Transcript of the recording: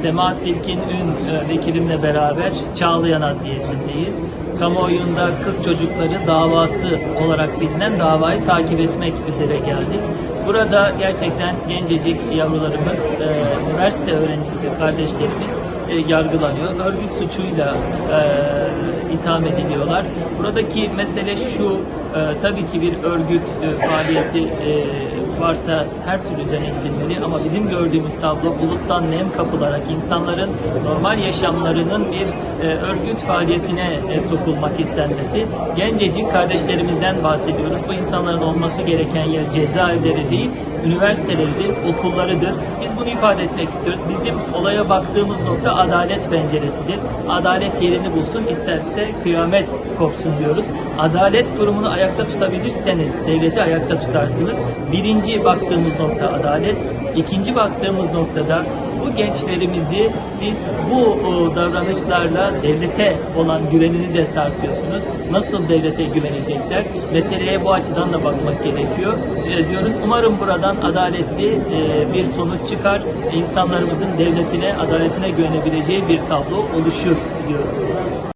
Sema Silkin Ün e, vekilimle beraber Çağlayan Adliyesi'ndeyiz. Kamuoyunda kız çocukları davası olarak bilinen davayı takip etmek üzere geldik. Burada gerçekten gencecik yavrularımız, e, üniversite öğrencisi kardeşlerimiz e, yargılanıyor. Örgüt suçuyla e, itham ediliyorlar. Buradaki mesele şu, e, tabii ki bir örgüt e, faaliyeti e, varsa her türlü üzerine gidilmeli ama bizim gördüğümüz tablo buluttan nem kapılarak insanların normal yaşamlarının bir e, örgüt faaliyetine e, sokulmak istenmesi. Gencecik kardeşlerimizden bahsediyoruz. Bu insanların olması gereken yer cezaevleri değil, üniversiteleridir, okullarıdır. Biz bunu ifade etmek istiyoruz. Bizim olaya baktığımız nokta adalet penceresidir. Adalet yerini bulsun, isterse kıyamet kopsun diyoruz. Adalet kurumunu ayakta tutabilirseniz devleti ayakta tutarsınız. Birinci baktığımız nokta adalet. İkinci baktığımız noktada bu gençlerimizi siz bu o, davranışlarla devlete olan güvenini de sarsıyorsunuz. Nasıl devlete güvenecekler? Meseleye bu açıdan da bakmak gerekiyor e, diyoruz. Umarım buradan adaletli e, bir sonuç çıkar. İnsanlarımızın devletine, adaletine güvenebileceği bir tablo oluşur diyorum.